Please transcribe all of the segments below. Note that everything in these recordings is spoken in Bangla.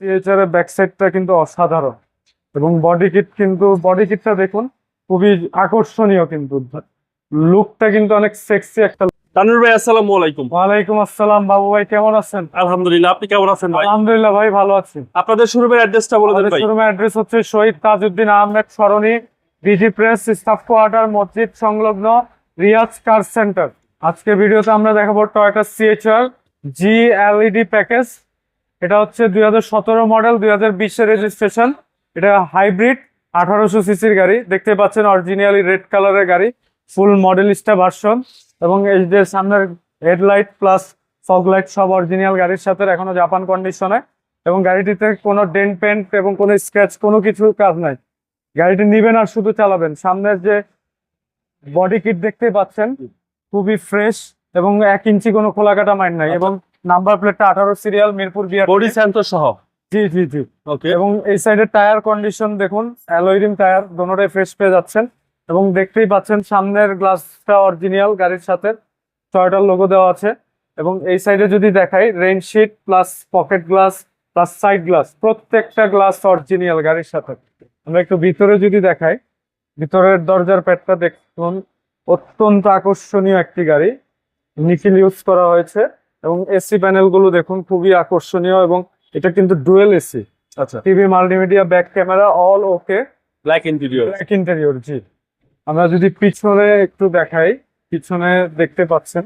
সিএচআর এর ব্যাক সাইডটা কিন্তু অসাধারণ। এবং বডি কিট কিন্তু বডি কিটটা দেখুন খুবই আকর্ষণীয় কিন্তু। লুকটা কিন্তু অনেক সেক্সি একটা তানুর ভাই আসসালামু আলাইকুম। ওয়ালাইকুম আসসালাম বাবু ভাই কেমন আছেন? আলহামদুলিল্লাহ আপনি কেমন আছেন ভাই? আলহামদুলিল্লাহ ভাই ভালো আছি। আপনাদের শোরুমের অ্যাড্রেসটা বলে দেন ভাই। শোরুমের অ্যাড্রেস হচ্ছে Shahid Tajuddin Ahmed Sarani DG press staff quarter মসজিদ সংলগ্ন রিয়াজ কার সেন্টার। আজকে ভিডিওতে আমরা দেখাবো Toyota CHR G LED package এটা হচ্ছে দুই হাজার সতেরো মডেল দুই হাজার রেজিস্ট্রেশন এটা হাইব্রিড আঠারোশো সিসির গাড়ি। দেখতে পাচ্ছেন অরিজিনালি রেড কালারের গাড়ি ফুল মডেলিস্টা ভার্সন এবং এই যে সামনের হেডলাইট প্লাস ফগ লাইট সব অরিজিনাল গাড়ির সাথে এখনও জাপান কন্ডিশনে এবং গাড়িটিতে কোনো ডেন্ট পেন্ট এবং কোনো স্ক্র্যাচ কোনো কিছু কাজ নাই। গাড়িটি নিবেন আর শুধু চালাবেন। সামনের যে বডি কিট দেখতে পাচ্ছেন খুবই ফ্রেশ এবং এক ইঞ্চি কোনো খোলা কাটা মাইন নাই এবং নাম্বার প্লেটটা আঠারো serial Mirpur rear body sensor সহ? জি জি জি। ওকে এবং এই সাইডের টায়ার কন্ডিশন দেখুন অ্যালোইরিম টায়ার দোনোটাই ফ্রেশ পেয়ে যাচ্ছেন। এবং দেখতেই পাচ্ছেন সামনের গ্লাসটা অরিজিনাল গাড়ির সাথে। টয়টার লোগো দেওয়া আছে। এবং এই সাইডে যদি দেখাই rain sheet plus pocket glass plus side glass প্রত্যেকটা গ্লাস অরিজিনাল গাড়ির সাথে। আমরা একটু ভিতরে যদি দেখাই ভিতরের দরজার প্যাডটা দেখুন। অত্যন্ত আকর্ষণীয় একটি গাড়ি। নিখিল ইউজ করা হয়েছে। এবং এসি প্যানেলগুলো দেখুন খুবই আকর্ষণীয় এবং এটা কিন্তু ডুয়েল এসি। আচ্ছা। TV multimedia back camera all okay. Black interior black interior জি। আমরা যদি পিছনে একটু দেখাই পিছনে দেখতে পাচ্ছেন।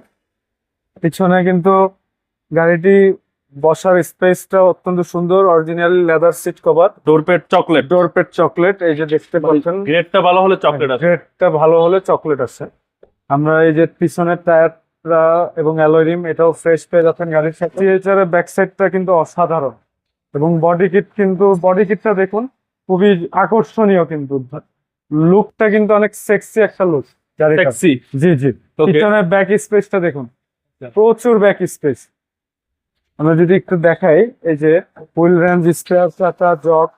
পিছনে কিন্তু গাড়িটি বসার স্পেসটা অত্যন্ত সুন্দর original leather seat cover door pad chocolate door pad chocolate এই যে দেখতে পাচ্ছেন। গ্রেডটা ভালো হলে চকলেট আছে গ্রেডটা ভালো হলে চকলেট আছে আমরা এই যে পিছনের টায়ারটা এবং অ্যালোরিম এটাও ফ্রেশ পেয়ে যাচ্ছেন গাড়ির সাথে। এর ব্যাক সাইডটা কিন্তু অসাধারণ এবং বডি কিট কিন্তু বডি কিটটা দেখুন খুবই আকর্ষণীয় কিন্তু। লুকটা কিন্তু অনেক সেক্সি একটা লুক ট্যাক্সি জি জি। পিছনের ব্যাক স্পেসটা দেখুন। প্রচুর ব্যাক স্পেস আমরা যদি একটু দেখাই এই যে হুইল রেঞ্জ স্পেয়ার চাকা জগ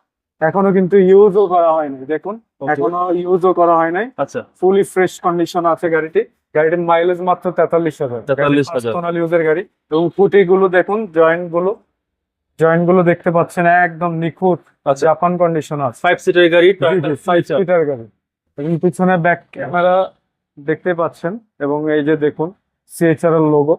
এখনও কিন্তু ইউজও করা হয়নি দেখুন। এখনও ইউজও করা হয় নাই। আচ্ছা। ফুলি ফ্রেশ কন্ডিশন আছে গাড়িটি। গাড়িটির মাইলেজ মাত্র তেতাল্লিশ হাজার। 43,000 পার্সোনাল ইউজের গাড়ি। এবং ফুটি গুলো দেখুন জয়েন্টগুলো জয়েন্টগুলো দেখতে পাচ্ছেন একদম নিখুঁত আচ্ছা। জাপান কন্ডিশন আছে। ফাইভ সিটার গাড়ি ফাইভ সিটার গাড়ি। এবং পিছনে ব্যাক ক্যামেরা দেখতে পাচ্ছেন এবং এই যে দেখুন সিএচআর এর লোগো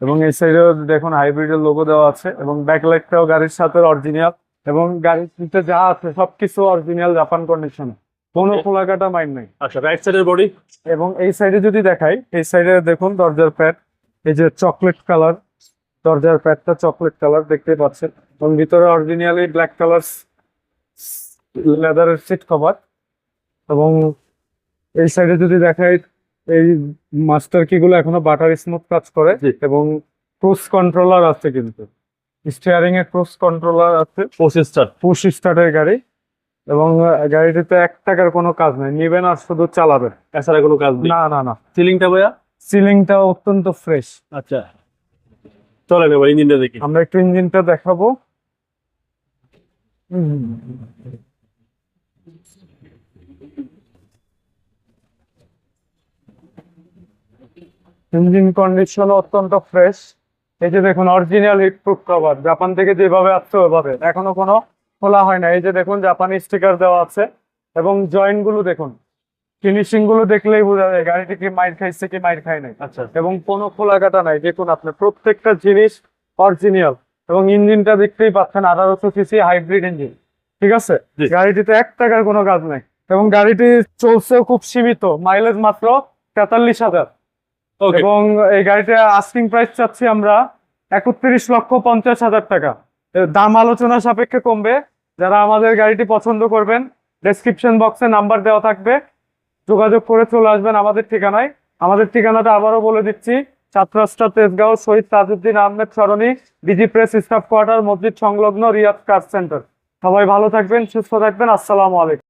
এবং এই সাইডেও দেখুন হাইব্রিডের লোগো দেওয়া আছে। এবং ব্যাকলাইটটাও গাড়ির সাথে অরিজিনাল এবং গাড়িতে যা আছে সবকিছু অরিজিনাল জাপান কন্ডিশনে কোনো Okay. খোলাকাটা মাইন নাই। আচ্ছা রাইট সাইডের বডি এবং এই সাইডে যদি দেখাই এই সাইডে দেখুন দরজার প্যাড এই যে চকলেট কালার দরজার প্যাডটা চকলেট কালার দেখতে পাচ্ছেন। এবং ভিতরে অরিজিনালি ব্ল্যাক কালার লেদারের সিট কভার এবং এই সাইডে যদি দেখাই এই মাস্টার কি গুলো এখনও বাটার স্মুথ কাজ করে। এবং ক্রুজ কন্ট্রোলার আছে কিন্তু। স্টিয়ারিং এ ক্রুজ কন্ট্রোলার আছে। পঁচিশ স্টার পুশ স্টার্টের গাড়ি। এবং গাড়িটিতে এক টাকার কোনো কাজ নেই। নিবেন আর শুধু চালাবেন এছাড়া কোনো কাজ নেই? না না না। সিলিংটা ভাইয়া? সিলিংটা অত্যন্ত ফ্রেশ আচ্ছা। চলেন এবার ইঞ্জিনটা দেখি। আমরা একটু ইঞ্জিনটা দেখাবো। ইঞ্জিন কন্ডিশন অত্যন্ত ফ্রেশ এই যে দেখুন original heat proof cover Japan থেকে যেভাবে আসছে ওভাবে। এখনও কোনো খোলা হয় না। এই যে দেখুন জাপানি স্টিকার দেওয়া আছে। এবং জয়েন্টগুলো দেখুন। ফিনিশিংগুলো দেখলেই বোঝা যায় গাড়িটি কি মাইর খাইছে কি মাইর খায় নাই। আচ্ছা এবং কোনো খোলা কাটা নাই। দেখুন আপনি প্রত্যেকটা জিনিস অরিজিনাল এবং ইঞ্জিনটা দেখতেই পাচ্ছেন আঠারোশো সিসি হাইব্রিড ইঞ্জিন ঠিক আছে? গাড়িটিতে এক টাকার কোনো কাজ নাই। এবং গাড়িটি চলছেও খুব সীমিত। মাইলেজ মাত্র তেতাল্লিশ হাজার। এবং এই গাড়িটা আস্কিং প্রাইস চাচ্ছি আমরা একত্রিশ লক্ষ পঞ্চাশ হাজার টাকা। দাম আলোচনা সাপেক্ষে কমবে। যারা আমাদের গাড়িটি পছন্দ করবেন ডেসক্রিপশন বক্সে নাম্বার দেওয়া থাকবে। যোগাযোগ করে চলে আসবেন আমাদের ঠিকানায়। আমাদের ঠিকানাটা আবারও বলে দিচ্ছি ছাত্র রাস্তা Tejgaon, Shahid Tajuddin Ahmed Sarani, DG press staff quarter, মসজিদ সংলগ্ন রিয়াদ কার সেন্টার। সবাই ভালো থাকবেন, সুস্থ থাকবেন, আসসালামু আলাইকুম।